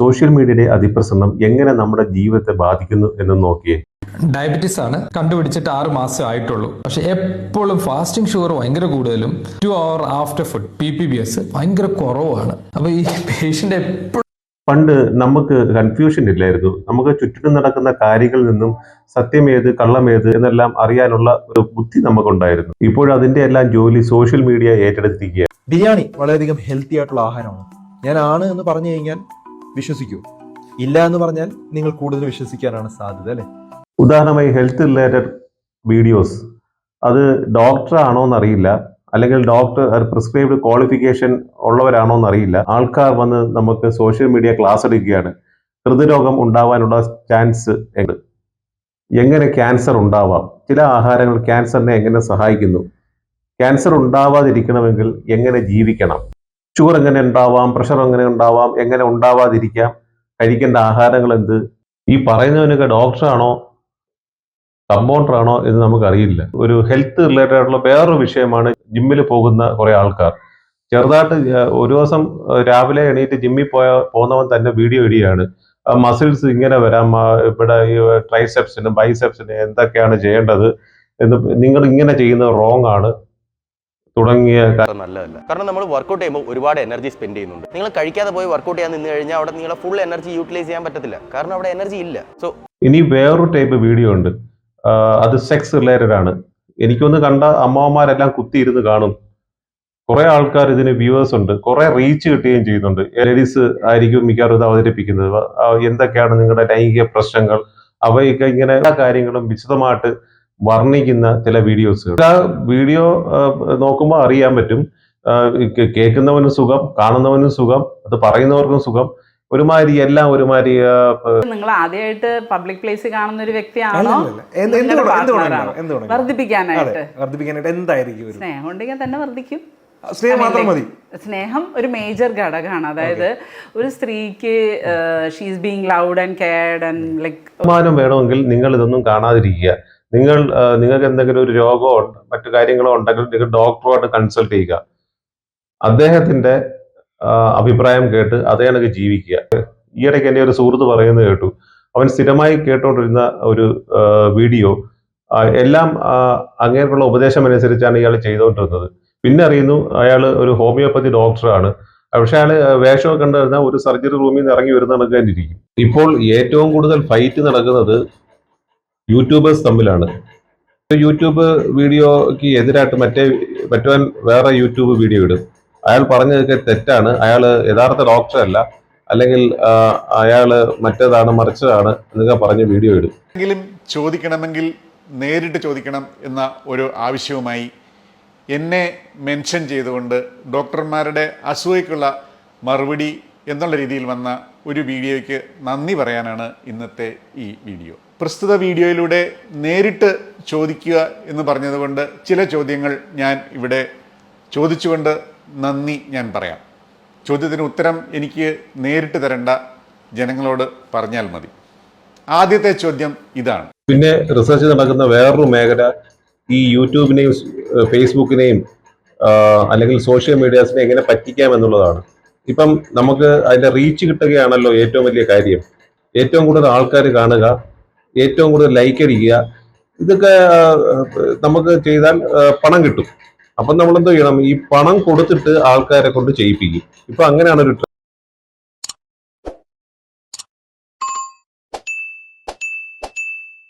Social മീഡിയയുടെ അതിപ്രസരണം എങ്ങനെ നമ്മുടെ ജീവിതത്തെ ബാധിക്കുന്നു എന്ന് നോക്കിയേ. ഡയബറ്റീസ് ആണ് കണ്ടുപിടിച്ചിട്ട് ആറ് മാസം ആയിട്ടുള്ളൂ. പക്ഷെ എപ്പോഴും ഫാസ്റ്റിംഗ് ഷുഗർ ഭയങ്കര കൂടുതലും two hour after food P P B S ഭയങ്കര കുറവാണ് അപ്പൊ ഈ പേഷ്യന്റ് എപ്പോഴും പണ്ട് നമുക്ക് കൺഫ്യൂഷൻ ഇല്ലായിരുന്നു. നമുക്ക് ചുറ്റിനും നടക്കുന്ന കാര്യങ്ങളിൽ നിന്നും സത്യമേത് കള്ളമേത് എന്നെല്ലാം അറിയാനുള്ള ഒരു ബുദ്ധി നമുക്കുണ്ടായിരുന്നു. ഇപ്പോഴതിന്റെ എല്ലാം ജോലി സോഷ്യൽ മീഡിയ ഏറ്റെടുത്തിരിക്കുക ബിരിയാണി വളരെയധികം ഹെൽത്തി ആയിട്ടുള്ള ആഹാരമാണ്. ഞാൻ ആണ് എന്ന് പറഞ്ഞു കഴിഞ്ഞാൽ വിശ്വസിക്കൂ. ഇല്ല എന്ന് പറഞ്ഞാൽ നിങ്ങൾ കൂടുതൽ വിശ്വസിക്കാനാണ് സാധ്യത അല്ലെ? ഉദാഹരണമായി ഹെൽത്ത് റിലേറ്റഡ് വീഡിയോസ് അത് ഡോക്ടർ ആണോ എന്നറിയില്ല അല്ലെങ്കിൽ ഡോക്ടർ പ്രിസ്ക്രൈബ്ഡ് ക്വാളിഫിക്കേഷൻ ഉള്ളവരാണോ എന്നറിയില്ല ആൾക്കാർ വന്ന് നമുക്ക് സോഷ്യൽ മീഡിയ ക്ലാസ് എടുക്കുകയാണ്. ഹൃദ്രോഗം ഉണ്ടാവാനുള്ള ചാൻസ് എങ്ങനെ ക്യാൻസർ ഉണ്ടാവാം? ചില ആഹാരങ്ങൾ ക്യാൻസറിനെ എങ്ങനെ സഹായിക്കുന്നു? ക്യാൻസർ ഉണ്ടാവാതിരിക്കണമെങ്കിൽ എങ്ങനെ ജീവിക്കണം? ഷുഗർ എങ്ങനെ ഉണ്ടാവാം പ്രഷർ എങ്ങനെ ഉണ്ടാവാം എങ്ങനെ ഉണ്ടാവാതിരിക്കാം കഴിക്കേണ്ട ആഹാരങ്ങൾ എന്ത്? ഈ പറയുന്നവനൊക്കെ ഡോക്ടറാണോ കമ്പൗണ്ടർ ആണോ എന്ന് നമുക്കറിയില്ല ഒരു ഹെൽത്ത് റിലേറ്റഡ് ആയിട്ടുള്ള വേറൊരു വിഷയമാണ് ജിമ്മിൽ പോകുന്ന കുറെ ആൾക്കാർ. ചെറുതായിട്ട് ഒരു ദിവസം രാവിലെ എണീറ്റ് ജിമ്മിൽ പോയ പോകുന്നവൻ തന്നെ വീഡിയോ ഇടുകയാണ്. മസിൽസ് ഇങ്ങനെ വരാം ഇവിടെ ട്രൈസെപ്സിന് ബൈസെപ്സിന് എന്തൊക്കെയാണ് ചെയ്യേണ്ടത് എന്ന് നിങ്ങൾ ഇങ്ങനെ ചെയ്യുന്നത് റോങ് ആണ്. തുടങ്ങിയ നല്ലതല്ല. കാരണം നമ്മൾ വർക്ക്ഔട്ട് ചെയ്യുമ്പോൾ ഒരുപാട് എനർജി സ്പെൻഡ് ചെയ്യുന്നുണ്ട്. നിങ്ങൾ കഴിക്കാതെ പോയി വർക്ക്ഔട്ട് ചെയ്യാൻ നിന്ന് കഴിഞ്ഞാൽ അവിടെ നിങ്ങളെ ഫുൾ എനർജി യൂട്ടിലൈസ് ചെയ്യാൻ പറ്റത്തില്ല. കാരണം അവിടെ എനർജി ഇല്ല. സോ ഇനി വേറൊരു ടൈപ്പ് വീഡിയോ ഉണ്ട്. അത് സെക്സ് റിലേറ്റഡ് ആണ്. എനിക്കൊന്ന് കണ്ട അമ്മമാരെല്ലാം കുത്തിയിരുന്ന് കാണും. കുറെ ആൾക്കാർ ഇതിന് വ്യൂവേഴ്സ് ഉണ്ട്. കുറെ റീച്ച് കിട്ടുകയും ചെയ്യുന്നുണ്ട്. ലേഡീസ് ആയിരിക്കും മിക്കവാറും ഇത് അവതരിപ്പിക്കുന്നത്. എന്തൊക്കെയാണ് നിങ്ങളുടെ ലൈംഗിക പ്രശ്നങ്ങൾ? അവയൊക്കെ ഇങ്ങനെ എല്ലാ കാര്യങ്ങളും വിശദമായിട്ട് വർണിക്കുന്ന ചില വീഡിയോസ് ആ വീഡിയോ നോക്കുമ്പോൾ അറിയാൻ പറ്റും. കേൾക്കുന്നവനും സുഖം കാണുന്നവനും സുഖം അത് പറയുന്നവർക്കും സുഖം. ഒരുമാതിരി എല്ലാം ഒരുമാതിരി നിങ്ങൾ ആദ്യമായിട്ട് പബ്ലിക് പ്ലേസ് കാണുന്ന ഒരു വ്യക്തിയാണോ. വർദ്ധിപ്പിക്കാനായിട്ട്. വർദ്ധിപ്പിക്കാനായിട്ട് എന്തായിരിക്കും സ്നേഹം ഉണ്ടെങ്കിൽ തന്നെ വർദ്ധിക്കും. സ്നേഹം മാത്രം മതി. സ്നേഹം ഒരു മേജർ ഘടകമാണ്. അതായത് ഒരു സ്ത്രീക്ക് she's being loved and cared and like തീരുമാനം വേണമെങ്കിൽ നിങ്ങൾ ഇതൊന്നും കാണാതിരിക്കുക. നിങ്ങൾ നിങ്ങൾക്ക് എന്തെങ്കിലും ഒരു രോഗമോ മറ്റു കാര്യങ്ങളോ ഉണ്ടെങ്കിൽ നിങ്ങൾ ഡോക്ടറുമായിട്ട് കൺസൾട്ട് ചെയ്യുക. അദ്ദേഹത്തിന്റെ അഭിപ്രായം കേട്ട് അതേ കണക്ക് ജീവിക്കുക. ഈയിടയ്ക്ക് എന്റെ ഒരു സുഹൃത്ത് പറയുന്നത് കേട്ടു. അവൻ സ്ഥിരമായി കേട്ടുകൊണ്ടിരുന്ന ഒരു വീഡിയോ എല്ലാം അങ്ങേക്കുള്ള ഉപദേശം അനുസരിച്ചാണ് ഇയാൾ ചെയ്തുകൊണ്ടിരുന്നത് പിന്നെ അറിയുന്നു അയാൾ ഒരു ഹോമിയോപ്പതി ഡോക്ടറാണ്. പക്ഷെ അയാൾ വേഷമൊക്കെ കണ്ടു ഒരു സർജറി റൂമിൽ നിന്ന് ഇറങ്ങി വരുന്ന കണക്ക് ഇപ്പോൾ ഏറ്റവും കൂടുതൽ ഫൈറ്റ് നടക്കുന്നത് യൂട്യൂബേഴ്സ് തമ്മിലാണ്. യൂട്യൂബ് വീഡിയോക്ക് എതിരായിട്ട് മറ്റേ മറ്റവൻ വേറെ യൂട്യൂബ് വീഡിയോ ഇടും. അയാൾ പറഞ്ഞതൊക്കെ തെറ്റാണ്. അയാൾ യഥാർത്ഥ ഡോക്ടർ അല്ല. അല്ലെങ്കിൽ അയാൾ മറ്റേതാണ് മറിച്ചതാണ് എന്നൊക്കെ പറഞ്ഞ് വീഡിയോ ഇടും. എങ്കിലും ചോദിക്കണമെങ്കിൽ നേരിട്ട് ചോദിക്കണം എന്ന ഒരു ആവശ്യവുമായി എന്നെ മെൻഷൻ ചെയ്തുകൊണ്ട് ഡോക്ടർമാരുടെ അസൂയക്കുള്ള മറുപടി എന്നുള്ള രീതിയിൽ വന്ന ഒരു വീഡിയോയ്ക്ക് നന്ദി പറയാനാണ് ഇന്നത്തെ ഈ വീഡിയോ. പ്രസ്തുത വീഡിയോയിലൂടെ നേരിട്ട് ചോദിക്കുക എന്ന് പറഞ്ഞതുകൊണ്ട് ചില ചോദ്യങ്ങൾ ഞാൻ ഇവിടെ ചോദിച്ചുകൊണ്ട് നന്ദി ഞാൻ പറയാം. ചോദ്യത്തിന് ഉത്തരം എനിക്ക് നേരിട്ട് തരേണ്ട ജനങ്ങളോട് പറഞ്ഞാൽ മതി. ആദ്യത്തെ ചോദ്യം ഇതാണ്. പിന്നെ റിസർച്ച് നടക്കുന്ന വേറൊരു മേഖല ഈ യൂട്യൂബിനെയും ഫേസ്ബുക്കിനെയും അല്ലെങ്കിൽ സോഷ്യൽ മീഡിയാസിനെ എങ്ങനെ പറ്റിക്കാം എന്നുള്ളതാണ്. ഇപ്പം നമുക്ക് അതിന്റെ റീച്ച് കിട്ടുകയാണല്ലോ ഏറ്റവും വലിയ കാര്യം. ഏറ്റവും കൂടുതൽ ആൾക്കാർ കാണുക ഏറ്റവും കൂടുതൽ ലൈക്ക് അടിക്കുക. ഇതൊക്കെ നമുക്ക് ചെയ്താൽ പണം കിട്ടും. അപ്പം നമ്മൾ എന്തോ ചെയ്യണം? ഈ പണം കൊടുത്തിട്ട് ആൾക്കാരെ കൊണ്ട് ചെയ്യിപ്പിക്കും. ഇപ്പൊ അങ്ങനെയാണ് ഒരു